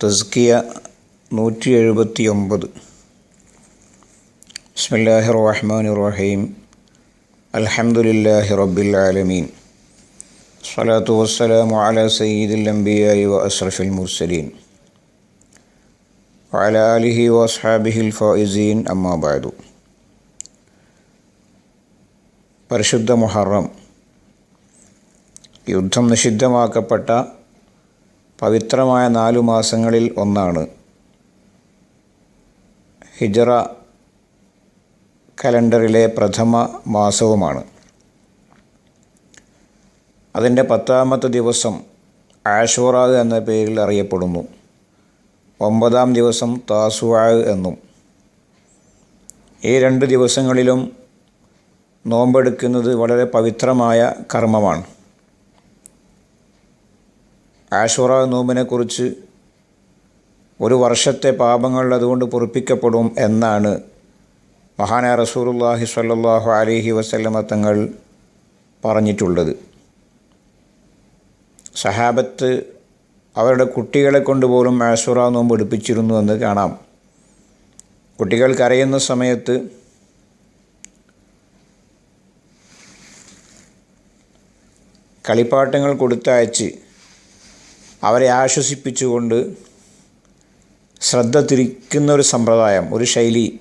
തസ്കിയ നൂറ്റി എഴുപത്തി ഒമ്പത് ബിസ്മില്ലാഹി റഹ്മാൻ റഹീം അൽഹംദുലില്ലാഹി റബ്ബിൽ ആലമീൻ സ്വലാത്തു വസ്സലാമു അല സയ്യിദിൽ അംബിയായി വ അസ്റഫിൽ മുർസലീൻ വഅല ആലിഹി വഅസ്ഹാബിഹിൽ ഫായിസീൻ അമ്മാ ബഅദു പരിശുദ്ധ മുഹറം യുദ്ധം നിഷിദ്ധമാക്കപ്പെട്ട പവിത്രമായ നാലു മാസങ്ങളിൽ ഒന്നാണ്. ഹിജറ കലണ്ടറിലെ പ്രഥമ മാസവുമാണ്. അതിന്റെ പത്താമത്തെ ദിവസം ആഷൂറ എന്ന പേരിൽ അറിയപ്പെടുന്നു. ഒമ്പതാം ദിവസം താസുവാ എന്നും. ഈ രണ്ട് ദിവസങ്ങളിലും നോമ്പെടുക്കുന്നത് വളരെ പവിത്രമായ കർമ്മമാണ്. ആഷുറ നോമ്പിനെക്കുറിച്ച് ഒരു വർഷത്തെ പാപങ്ങൾ അതുകൊണ്ട് പൊറുപ്പിക്കപ്പെടും എന്നാണ് മഹാനായ റസൂറുല്ലാഹി സ്വല്ലല്ലാഹു അലൈഹി വസല്ലമ തങ്ങൾ പറഞ്ഞിട്ടുള്ളത്. സഹാബത്ത് അവരുടെ കുട്ടികളെ കൊണ്ടുപോലും ആഷുറ നോമ്പ് എടുപ്പിച്ചിരുന്നു എന്ന് കാണാം. കുട്ടികൾ കരയുന്ന സമയത്ത് കളിപ്പാട്ടങ്ങൾ കൊടുത്തയച്ച് അവരെ ആശ്വസിപ്പിച്ചുകൊണ്ട് ശ്രദ്ധ തിരിക്കുന്ന ഒരു സമ്പ്രദായം ഒരു ശൈലി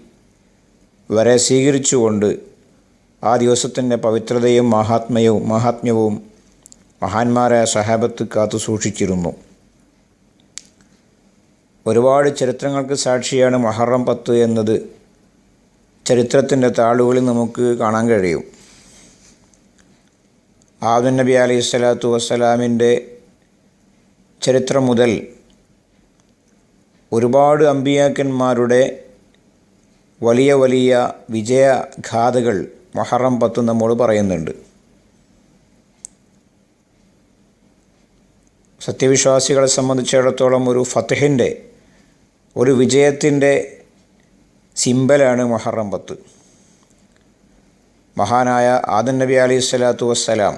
വരെ സ്വീകരിച്ചുകൊണ്ട് ആ ദിവസത്തിന്റെ പവിത്രതയും മഹാത്മയവും മഹാത്മ്യവും മഹാന്മാരായ സഹാബത്ത് കാത്തു സൂക്ഷിച്ചിരുന്നു. ഒരുപാട് ചരിത്രങ്ങൾക്ക് സാക്ഷിയാണ് മഹറം പത്ത് എന്നത് ചരിത്രത്തിന്റെ താളുകളിൽ നമുക്ക് കാണാൻ കഴിയും. ആദുനബി അലൈഹി സ്വലാത്തു വസ്സലാമിന്റെ ചരിത്രം മുതൽ ഒരുപാട് അമ്പിയാക്കന്മാരുടെ വലിയ വലിയ വിജയഗാഥകൾ മൊഹറം പത്ത് നമ്മോട് പറയുന്നുണ്ട്. സത്യവിശ്വാസികളെ സംബന്ധിച്ചിടത്തോളം ഒരു ഫത്തഹിന്റെ ഒരു വിജയത്തിന്റെ സിമ്പലാണ് മൊഹറം പത്ത്. മഹാനായ ആദൻ നബി അലൈഹി സ്വലാത്തു വസ്സലാം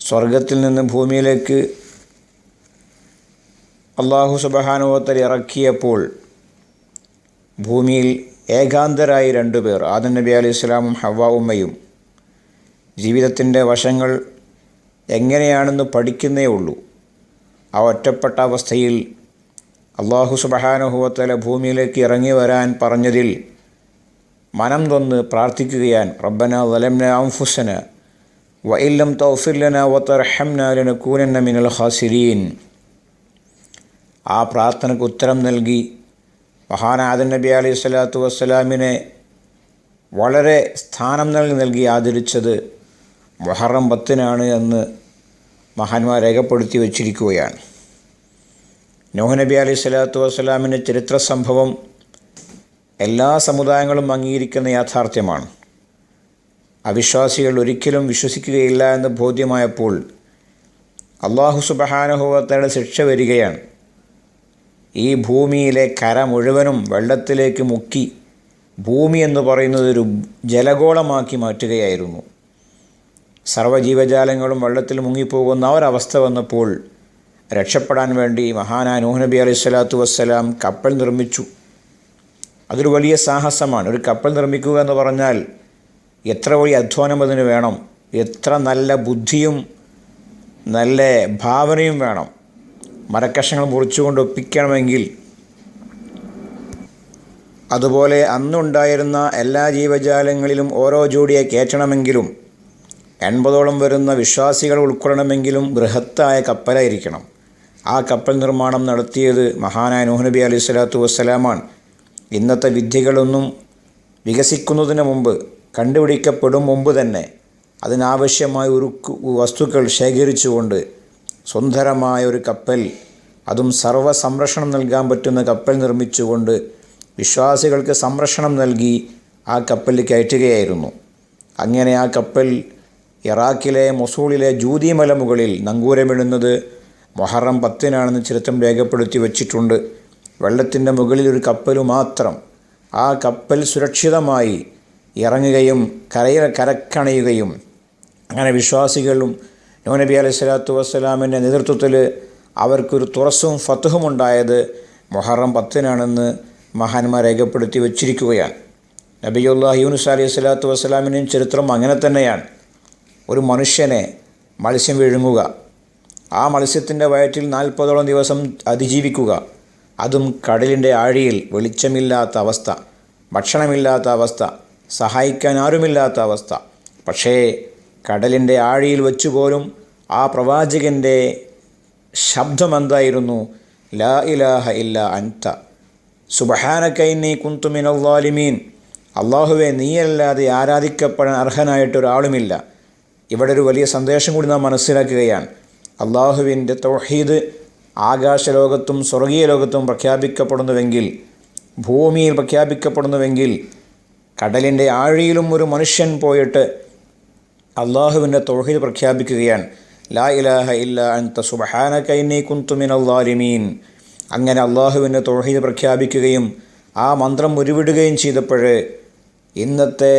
സ്വർഗത്തിൽ നിന്ന് ഭൂമിയിലേക്ക് അള്ളാഹു സുബഹാനുവത്തൽ ഇറക്കിയപ്പോൾ ഭൂമിയിൽ ഏകാന്തരായി രണ്ടുപേർ ആദം നബി അലി ഇസ്ലാമും ഹവ ഉമ്മയും. ജീവിതത്തിന്റെ വശങ്ങൾ എങ്ങനെയാണെന്ന് പഠിക്കുന്നേ ഉള്ളൂ. ആ ഒറ്റപ്പെട്ട അവസ്ഥയിൽ അള്ളാഹു സുബഹാനുഹുവത്തല ഭൂമിയിലേക്ക് ഇറങ്ങി വരാൻ പറഞ്ഞതിൽ മനം തൊന്ന് പ്രാർത്ഥിക്കുകയാൻ റബ്ബന വലംന അംഫുസന വഇല്ലം തൗഫില്ലന വത്തർഹംന ലനകൂനന്ന മിനൽ ഖാസിരീൻ. ആ പ്രാർത്ഥനയ്ക്ക് ഉത്തരം നൽകി. മഹാനാദൻ നബി അലി സ്വലാത്തു വസ്സലാമിനെ വളരെ സ്ഥാനം നൽകി നൽകി ആദരിച്ചത് മൊഹറം പത്തിനാണ് എന്ന് മഹാന്മാർ രേഖപ്പെടുത്തി വച്ചിരിക്കുകയാണ്. നോഹ് നബി അലി സ്വലാത്തു വസ്സലാമിന്റെ ചരിത്ര സംഭവം എല്ലാ സമുദായങ്ങളും അംഗീകരിക്കുന്ന യാഥാർത്ഥ്യമാണ്. അവിശ്വാസികൾ ഒരിക്കലും വിശ്വസിക്കുകയില്ല എന്ന് ബോധ്യമായപ്പോൾ അള്ളാഹു സുബഹാനുഭവത്തയുടെ ശിക്ഷ വരികയാണ്. ഈ ഭൂമിയിലെ കര മുഴുവനും വെള്ളത്തിലേക്ക് മുക്കി ഭൂമി എന്ന് പറയുന്നത് ഒരു ജലഗോളമാക്കി മാറ്റുകയായിരുന്നു. സർവജീവജാലങ്ങളും വെള്ളത്തിൽ മുങ്ങിപ്പോകുന്ന ഒരവസ്ഥ വന്നപ്പോൾ രക്ഷപ്പെടാൻ വേണ്ടി മഹാനായ നൂഹ് നബി അലൈഹി സ്വലാത്തു വസ്സലാം കപ്പൽ നിർമ്മിച്ചു. അതൊരു വലിയ സാഹസമാണ്. ഒരു കപ്പൽ നിർമ്മിക്കുക എന്ന് പറഞ്ഞാൽ എത്ര വലിയ അധ്വാനം അതിന് വേണം. എത്ര നല്ല ബുദ്ധിയും നല്ല ഭാവനയും വേണം. മരക്കഷങ്ങൾ മുറിച്ചുകൊണ്ട് ഒപ്പിക്കണമെങ്കിൽ അതുപോലെ അന്നുണ്ടായിരുന്ന എല്ലാ ജീവജാലങ്ങളിലും ഓരോ ജോഡിയെ കയറ്റണമെങ്കിലും എൺപതോളം വരുന്ന വിശ്വാസികൾ ഉൾക്കൊള്ളണമെങ്കിലും ബൃഹത്തായ കപ്പലായിരിക്കണം. ആ കപ്പൽ നിർമ്മാണം നടത്തിയത് മഹാനായ നൂഹ് നബി അലൈഹി സ്വലാത്തു വസ്സലാമാണ്. ഇന്നത്തെ വിദ്യകളൊന്നും വികസിക്കുന്നതിന് മുമ്പ് കണ്ടുപിടിക്കപ്പെടും മുമ്പ് തന്നെ അതിനാവശ്യമായ ഒരു വസ്തുക്കൾ ശേഖരിച്ചുകൊണ്ട് സുന്ദരമായ ഒരു കപ്പൽ അതും സർവ സംരക്ഷണം നൽകാൻ പറ്റുന്ന കപ്പൽ നിർമ്മിച്ചുകൊണ്ട് വിശ്വാസികൾക്ക് സംരക്ഷണം നൽകി ആ കപ്പലിൽ കയറ്റുകയായിരുന്നു. അങ്ങനെ ആ കപ്പൽ ഇറാഖിലെ മൊസൂളിലെ ജൂതിമല മുകളിൽ നങ്കൂരമിടുന്നത് മൊഹറം പത്തിനാണെന്ന് ചരിത്രം രേഖപ്പെടുത്തി വച്ചിട്ടുണ്ട്. വെള്ളത്തിന്റെ മുകളിൽ ഒരു കപ്പൽ മാത്രം. ആ കപ്പൽ സുരക്ഷിതമായി ഇറങ്ങുകയും കരയിൽ കരക്കണയുകയും അങ്ങനെ വിശ്വാസികളും നബി അലൈഹി സ്വലാത്തു വസ്സലാമിന്റെ നേതൃത്വത്തിൽ അവർക്കൊരു തുറസ്സും ഫത്തുഹും ഉണ്ടായത് മൊഹറം പത്തിനാണെന്ന് മഹാന്മാർ രേഖപ്പെടുത്തി വച്ചിരിക്കുകയാണ്. നബിയുല്ലാ യൂനുസ് അലൈഹി സ്വലാത്തു വസ്സലാമിന്റെയും ചരിത്രം അങ്ങനെ തന്നെയാണ്. ഒരു മനുഷ്യനെ മത്സ്യം വിഴുങ്ങുക ആ മത്സ്യത്തിന്റെ വയറ്റിൽ നാൽപ്പതോളം ദിവസം അതിജീവിക്കുക അതും കടലിന്റെ ആഴിയിൽ വെളിച്ചമില്ലാത്ത അവസ്ഥ ഭക്ഷണമില്ലാത്ത അവസ്ഥ സഹായിക്കാൻ ആരുമില്ലാത്ത അവസ്ഥ. പക്ഷേ കടലിന്റെ ആഴിയിൽ വെച്ചു പോലും ആ പ്രവാചകന്റെ ശബ്ദമെന്തായിരുന്നു ലാ ഇലാഹ ഇല്ല അൻത. സുബഹാനക്കൈനി അള്ളാലിമീൻ അള്ളാഹുവെ നീയല്ലാതെ ആരാധിക്കപ്പെടാൻ അർഹനായിട്ടൊരാളുമില്ല ഇവിടെ ഒരു വലിയ സന്ദേശം കൂടി നാം മനസ്സിലാക്കുകയാണ്. അള്ളാഹുവിന്റെ തൗഹീദ് ആകാശലോകത്തും സ്വർഗീയ ലോകത്തും പ്രഖ്യാപിക്കപ്പെടുന്നുവെങ്കിൽ ഭൂമിയിൽ പ്രഖ്യാപിക്കപ്പെടുന്നുവെങ്കിൽ കടലിന്റെ ആഴിയിലും ഒരു മനുഷ്യൻ പോയിട്ട് അള്ളാഹുവിന്റെ തൊഴിൽ പ്രഖ്യാപിക്കുകയാണ് ലാ ഇലാഹ ഇല്ല അൻത സുബഹാനക്കൈനി കുന്തുമിനല്ലാലിമീൻ അങ്ങനെ അള്ളാഹുവിന്റെ തൊഴിൽ പ്രഖ്യാപിക്കുകയും ആ മന്ത്രം ഉരുവിടുകയും ചെയ്തപ്പോൾ ഇന്നത്തെ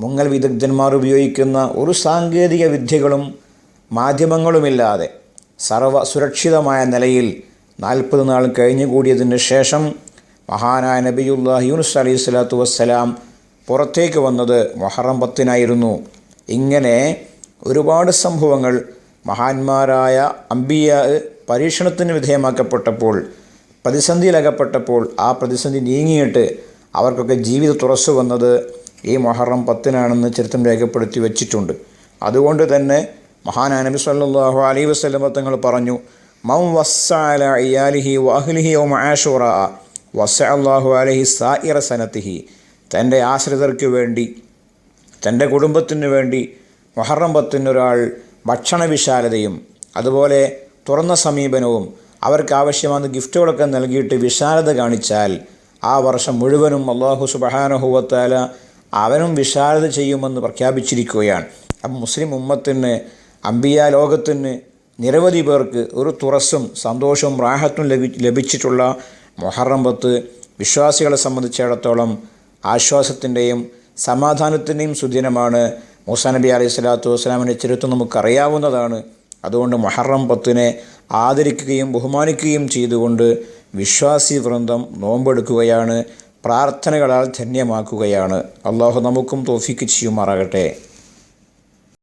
മുങ്ങൽ വിദഗ്ധന്മാർ ഉപയോഗിക്കുന്ന ഒരു സാങ്കേതിക വിദ്യകളും മാധ്യമങ്ങളുമില്ലാതെ സർവ സുരക്ഷിതമായ നിലയിൽ നാൽപ്പത് നാൾ കഴിഞ്ഞുകൂടിയതിന് ശേഷം മഹാനായ നബിയുല്ലാ യൂനുസ് അലൈഹി സ്വലാത്തു വസ്സലാം പുറത്തേക്ക് വന്നത് മൊഹറം പത്തിനായിരുന്നു. ഇങ്ങനെ ഒരുപാട് സംഭവങ്ങൾ മഹാന്മാരായ അമ്പിയ പരീക്ഷണത്തിന് വിധേയമാക്കപ്പെട്ടപ്പോൾ പ്രതിസന്ധിയിലകപ്പെട്ടപ്പോൾ ആ പ്രതിസന്ധി നീങ്ങിയിട്ട് അവർക്കൊക്കെ ജീവിത തുറസ്സു വന്നത് ഈ മൊഹറം പത്തിനാണെന്ന് ചരിത്രം രേഖപ്പെടുത്തി വച്ചിട്ടുണ്ട്. അതുകൊണ്ട് തന്നെ മഹാനായ സല്ലാഹു അലൈ വസല്ലം തങ്ങൾ പറഞ്ഞു മൗ വസ്സ അല ഇയാലിഹി വഅഹ്ലിഹി യൗമ ആഷുറ വസ്സ അല്ലാഹു അലൈഹി സായിറ സനത്തിഹി. തന്റെ ആശ്രിതർക്ക് വേണ്ടി തന്റെ കുടുംബത്തിന് വേണ്ടി മൊഹറം പത്തിനൊരാൾ ഭക്ഷണ വിശാലതയും അതുപോലെ തുറന്ന സമീപനവും അവർക്ക് ആവശ്യമാണ് ഗിഫ്റ്റുകളൊക്കെ നൽകിയിട്ട് വിശാലത കാണിച്ചാൽ ആ വർഷം മുഴുവനും അള്ളാഹു സുബഹാനഹുവത്താല അവനും വിശാലത ചെയ്യുമെന്ന് പ്രഖ്യാപിച്ചിരിക്കുകയാണ്. അപ്പം മുസ്ലിം ഉമ്മത്തിന് അമ്പിയ ലോകത്തിന് നിരവധി പേർക്ക് ഒരു തുറസ്സും സന്തോഷവും റാഹത്തും ലഭി ലഭിച്ചിട്ടുള്ള മൊഹറം പത്ത് വിശ്വാസികളെ സംബന്ധിച്ചിടത്തോളം ആശ്വാസത്തിന്റെയും സമാധാനത്തിന്റെയും സുദിനമാണ്. മൂസാ നബി അലൈഹി സ്വലാത്തു വസ്സലാമിന്റെ ചരിത്രം നമുക്കറിയാവുന്നതാണ്. അതുകൊണ്ട് മൊഹറം പത്തിനെ ആദരിക്കുകയും ബഹുമാനിക്കുകയും ചെയ്തുകൊണ്ട് വിശ്വാസി വൃന്ദം നോമ്പെടുക്കുകയാണ് പ്രാർത്ഥനകളാൽ ധന്യമാക്കുകയാണ്. അള്ളാഹു നമുക്കും തോഫിക്ക് ചെയ്യുമാറാകട്ടെ.